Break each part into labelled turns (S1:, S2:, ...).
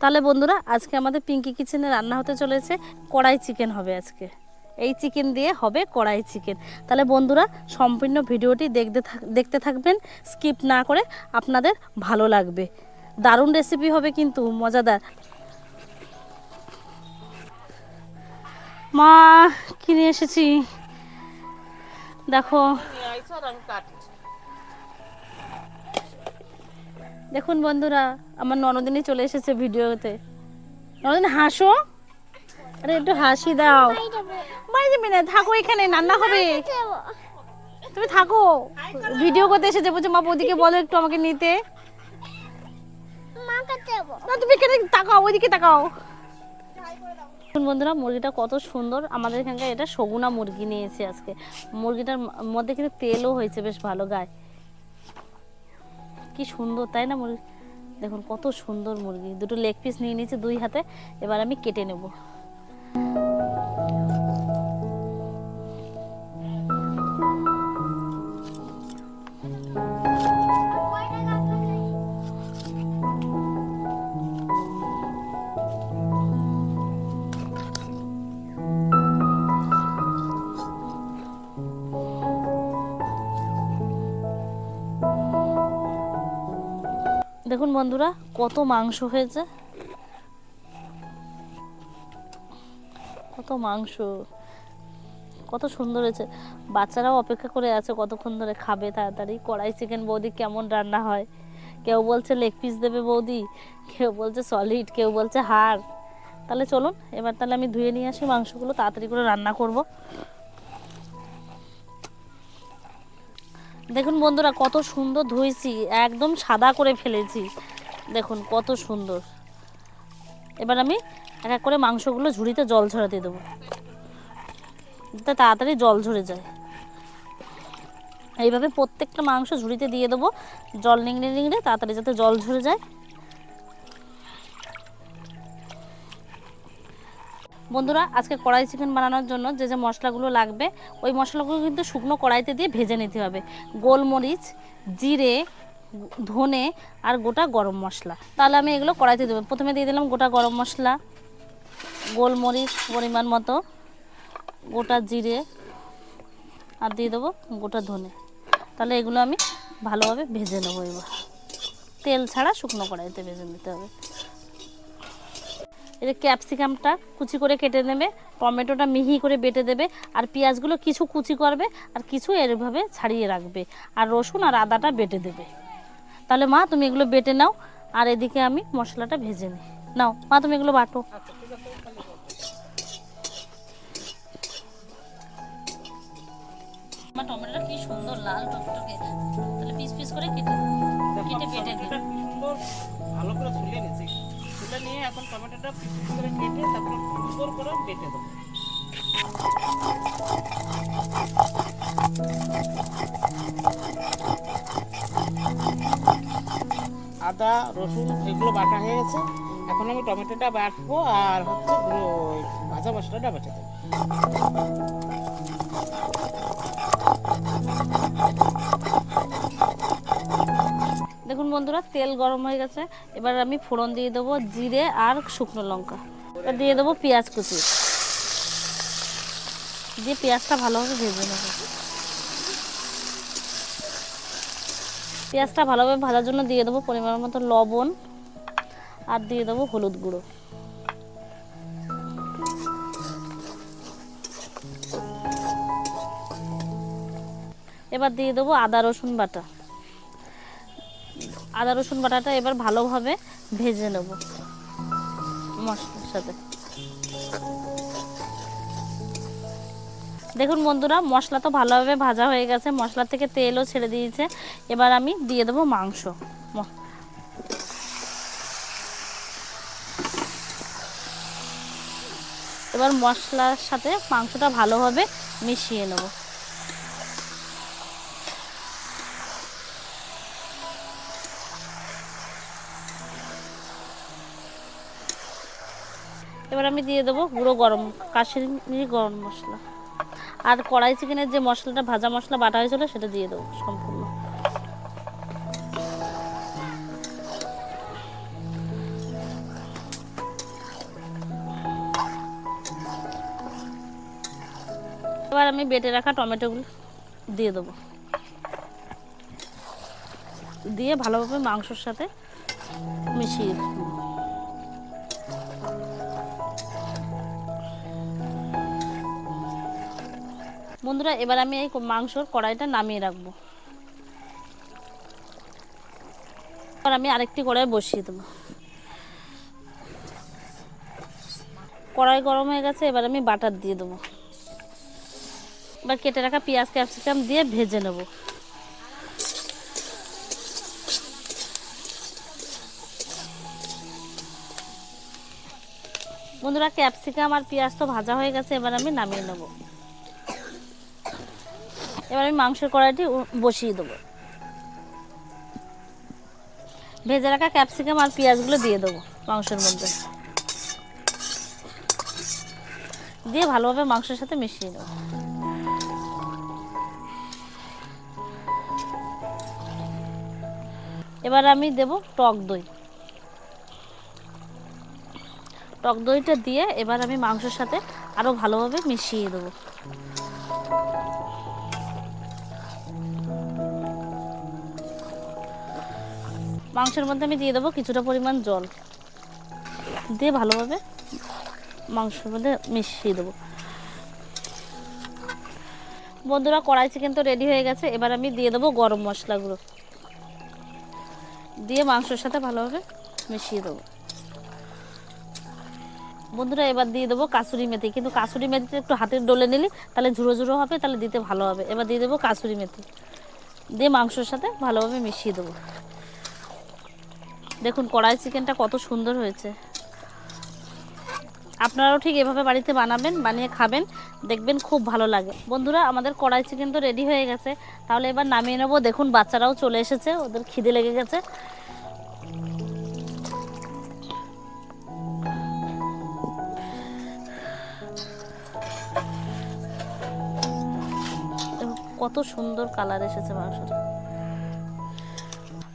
S1: তাহলে বন্ধুরা, আজকে আমাদের পিঙ্কি কিচেনে রান্না হতে চলেছে কড়াই চিকেন হবে আজকে। এই চিকেন দিয়ে হবে কড়াই চিকেন তাহলে বন্ধুরা, সম্পূর্ণ ভিডিওটি দেখতে দেখতে থাকবেন স্কিপ না করে আপনাদের ভালো লাগবে। দারুণ রেসিপি হবে কিন্তু, মজাদার। মা, কিনে এসেছি। দেখো। দেখুন বন্ধুরা আমার ননদিনী চলে এসেছে ভিডিওতে। ননদিনী হাসো। আরে একটু হাসি দাও। বাড়ি যাবি না থাকো এখানে রান্না হবে। তুমি থাকো। ভিডিও করতে এসেছে বলছে মা ওদিকে বলো একটু আমাকে নিতে। না তুমি এখানে তাকাও ওইদিকে তাকাও। দেখুন বন্ধুরা মুরগিটা কত সুন্দর। আমাদের এখানকার এটা সগুনা মুরগি নিয়েছি আজকে। মুরগিটার মধ্যে কিন্তু তেলও হয়েছে বেশ ভালো গায়ে। কি সুন্দর, তাই না মুরগি? দেখুন কত সুন্দর মুরগি। দুটো লেগ পিস নিয়ে নিয়েছি দুই হাতে, এবার আমি কেটে নেব। দেখুন বন্ধুরা, কত মাংস হয়েছে। কত মাংস। কত সুন্দর হয়েছে। বাচ্চারাও অপেক্ষা করে আছে কতক্ষণ ধরে খাবে তাড়াতাড়ি। কড়াই চিকেন বৌদি কেমন রান্না হয়। কেউ বলছে লেগ পিস দেবে বৌদি, কেউ বলছে সলিড কেউ বলছে হাড়। তাহলে চলুন, এবার তাহলে আমি ধুয়ে নিয়ে আসি মাংসগুলো, তাড়াতাড়ি করে রান্না করব। দেখুন বন্ধুরা, কত সুন্দর ধুয়েছি একদম সাদা করে ফেলেছি। দেখুন, কত সুন্দর। এবার আমি এক এক করে মাংসগুলো ঝুড়িতে জল ঝরাতে দেবো। যাতে তাড়াতাড়ি জল ঝরে যায়। এইভাবে প্রত্যেকটা মাংস ঝুড়িতে দিয়ে দেবো। জল নিংড়ে নিংড়ে তাড়াতাড়ি যাতে জল ঝরে যায়। বন্ধুরা, আজকে কড়াই চিকেন বানানোর জন্য যে যে মশলাগুলো লাগবে, ওই মশলাগুলো কিন্তু শুকনো কড়াইতে দিয়ে ভেজে নিতে হবে। গোলমরিচ, জিরে, ধনে আর গোটা গরম মশলা। তাহলে আমি এগুলো কড়াইতে দেবো। প্রথমে দিয়ে দিলাম গোটা গরম মশলা, গোলমরিচ পরিমাণ মতো, গোটা জিরে, আর দিয়ে দেবো গোটা ধনে। তাহলে এগুলো আমি ভালোভাবে ভেজে নেব এবার। তেল ছাড়া শুকনো কড়াইতে ভেজে নিতে হবে। যে ক্যাপসিকামটা কুচি করে কেটে নেবে, টমেটোটা মিহি করে বেটে দেবে, আর পেঁয়াজগুলো কিছু কুচি করবে আর কিছু এরভাবে ছাড়িয়ে রাখবে। আর রসুন আর আদাটা বেটে দেবে। তাহলে মা, তুমি এগুলো বেটে নাও, আর এদিকে আমি মশলাটা ভেজে নিই। নাও, মা, তুমি এগুলো বাটো। টমেটোটা কি সুন্দর লাল টকটকে। তাহলে পিস পিস করে কেটে কেটে দিই
S2: সুন্দর, ভালো করে ছুলে নিয়েছি। ছুলে নিয়ে এখন টমেটোটা করে কেটে তারপরে সুন্দর করে বেটে দেবো। আদা, রসুন, এগুলো বাটা হয়ে গেছে। এখন আমি টমেটোটা বাটবো আর হচ্ছে ভাজা মশলাটা বেটে দেবো।
S1: দেখুন বন্ধুরা, তেল গরম হয়ে গেছে। এবার আমি ফোড়ন দিয়ে দেবো জিরে আর শুকনো লঙ্কা। এবার দিয়ে দেবো পেঁয়াজ কুচি। দিয়ে পেঁয়াজটা ভালোভাবে ভেজে নেব। পেঁয়াজটা ভালোভাবে ভাজার জন্য দিয়ে দেবো পরিমাণ মতো লবণ আর দিয়ে দেবো হলুদ গুঁড়ো। এবার দিয়ে দেবো আদা রসুন বাটা। আদা রসুন বাটাটা এবার ভালোভাবে ভেজে নেব মশলার সাথে। দেখুন বন্ধুরা, মশলা তো ভালোভাবে ভাজা হয়ে গেছে, মশলা থেকে তেলও ছেড়ে দিয়েছে। এবার আমি দিয়ে দেবো মাংস। এবার মশলার সাথে মাংসটা ভালোভাবে মিশিয়ে নেব। এবার আমি দিয়ে দেবো গুঁড়ো গরম কাশ্মীরি গরম মশলা। আর কড়াই চিকেনের যে মশলাটা, ভাজা মশলা, বাটা হয়েছিল সেটা দিয়ে দেবো সম্পূর্ণ। এবার আমি বেটে রাখা টমেটোগুলো দিয়ে দেবো। দিয়ে ভালোভাবে মাংসর সাথে মিশিয়ে বন্ধুরা, এবার আমি এই মাংসর কড়াইটা নামিয়ে রাখব। এবার আমি আরেকটি কড়াই বসিয়ে দেবো। কড়াই গরম হয়ে গেছে, এবার আমি বাটার দিয়ে দেবো। এবার কেটে রাখা পেঁয়াজ, ক্যাপসিকাম দিয়ে ভেজে নেব। বন্ধুরা, ক্যাপসিকাম আর পেঁয়াজ তো ভাজা হয়ে গেছে, এবার আমি নামিয়ে নেব। এবার আমি মাংসের কড়াইটি বসিয়ে দেবো। ভেজে রাখা ক্যাপসিকাম আর পেঁয়াজগুলো দিয়ে দেবো মাংসের মধ্যে। দিয়ে ভালোভাবে মাংসের সাথে মিশিয়ে দেবো এবার আমি দেব টক দই। টক দইটা দিয়ে এবার আমি মাংসের সাথে আরও ভালোভাবে মিশিয়ে দেবো। মাংসের মধ্যে আমি দিয়ে দেবো কিছুটা পরিমাণ জল। দিয়ে ভালোভাবে মাংসের মধ্যে মিশিয়ে দেবো। বন্ধুরা কড়াই চিকেন তো রেডি হয়ে গেছে। এবার আমি দিয়ে দেবো গরম মশলাগুলো। দিয়ে মাংসের সাথে ভালোভাবে মিশিয়ে দেবো। বন্ধুরা, এবার দিয়ে দেবো কাসুরি মেথি। কিন্তু কাসুরি মেথিতে একটু হাতের ডলে নিলি তাহলে ঝুড়ো ঝুড়ো হবে, তাহলে দিতে ভালো হবে। এবার দিয়ে দেবো কাসুরি মেথি। দিয়ে মাংসের সাথে ভালোভাবে মিশিয়ে দেবো। দেখুন, কড়াই চিকেনটা কত সুন্দর হয়েছে। আপনারাও ঠিক এভাবে বাড়িতে বানাবেন, বানিয়ে খাবেন, দেখবেন খুব ভালো লাগে। বন্ধুরা, আমাদের কড়াই চিকেন তো রেডি হয়ে গেছে। তাহলে এবার নামিয়ে নেব। দেখুন, বাচ্চারাও চলে এসেছে, ওদের খিদে লেগে গেছে। কত সুন্দর কালার এসেছে মাংসটা।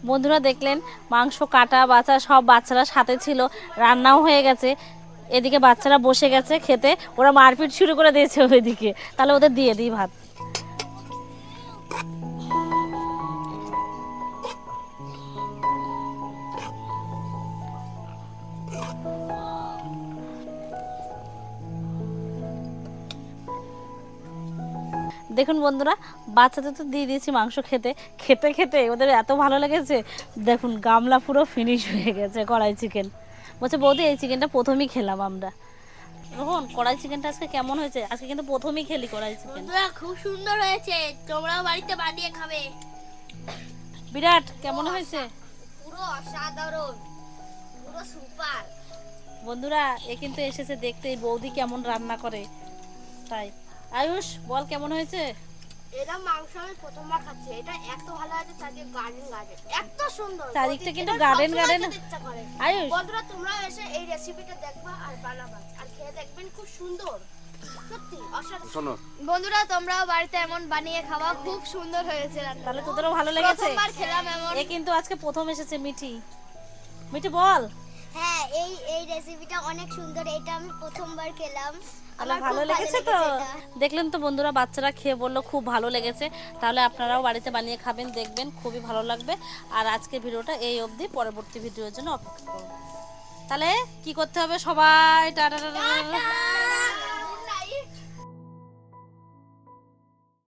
S1: বন্ধুরা দেখলেন, মাংস কাটা বাচ্চা সব বাচ্চারা সাথে ছিল, রান্নাও হয়ে গেছে। এদিকে বাচ্চারা বসে গেছে খেতে, ওরা মারপিট শুরু করে দিয়েছে ওইদিকে তাহলে ওদের দিয়ে দিই ভাত। দেখুন বন্ধুরা বাচ্চাদের তো দিয়ে দিয়েছি মাংস খেতে। খেতে খেতে ওদের এত ভালো লেগেছে। দেখুন গামলা পুরো ফিনিশ হয়ে গেছে কড়াই চিকেন বলছে বৌদি এই চিকেনটা প্রথমেই খেলাম আমরা। রোহন কড়াই চিকেনটা আজকে কেমন হয়েছে? আজকে কিন্তু প্রথমেই খেলি কড়াই চিকেন
S3: খুব সুন্দর হয়েছে। তোমরাও বাড়িতে বানিয়ে খাবে।
S1: বিরাট কেমন হয়েছে?
S3: পুরো অসাধারণ। পুরো সুপার
S1: বন্ধুরা এ কিন্তু এসেছে দেখতে বৌদি কেমন রান্না করে। তাই। আয়ুষ বল কেমন হয়েছে?
S3: এটা মাংস আমি প্রথমবার খাচ্ছি। এটা এত ভালো আছে চারদিকে গার্ডেন গার্ডেন এত সুন্দর।
S1: চারদিকটা কিন্তু
S3: ইচ্ছা করে।
S1: আয়ুষ।
S3: বন্ধুরা তোমরাও এসে এই রেসিপিটা দেখবা আর বানাবা। আর খেয়ে দেখবেন খুব সুন্দর।
S4: শোনো।
S3: বন্ধুরা তোমরাও বাড়িতে এমন বানিয়ে খাওয়া খুব সুন্দর হয়েছে।
S1: তাহলে তোদেরও ভালো লেগেছে?
S3: খেলাম এমন।
S1: এ কিন্তু আজকে প্রথম এসেছে মিঠি। মিঠি বল।
S5: হ্যাঁ এই এই রেসিপিটা অনেক সুন্দর। এটা আমি প্রথমবার খেলাম। আমার
S1: ভালো লেগেছে তো? দেখলেন তো বন্ধুরা বাচ্চারা খেয়ে বলল খুব ভালো লেগেছে। তাহলে আপনারাও বাড়িতে বানিয়ে খাবেন দেখবেন খুবই ভালো লাগবে। আর আজকে ভিডিওটা এই অবধি পরবর্তী ভিডিওর জন্য অপেক্ষা করুন। তাহলে কি করতে হবে সবাই? টাটা।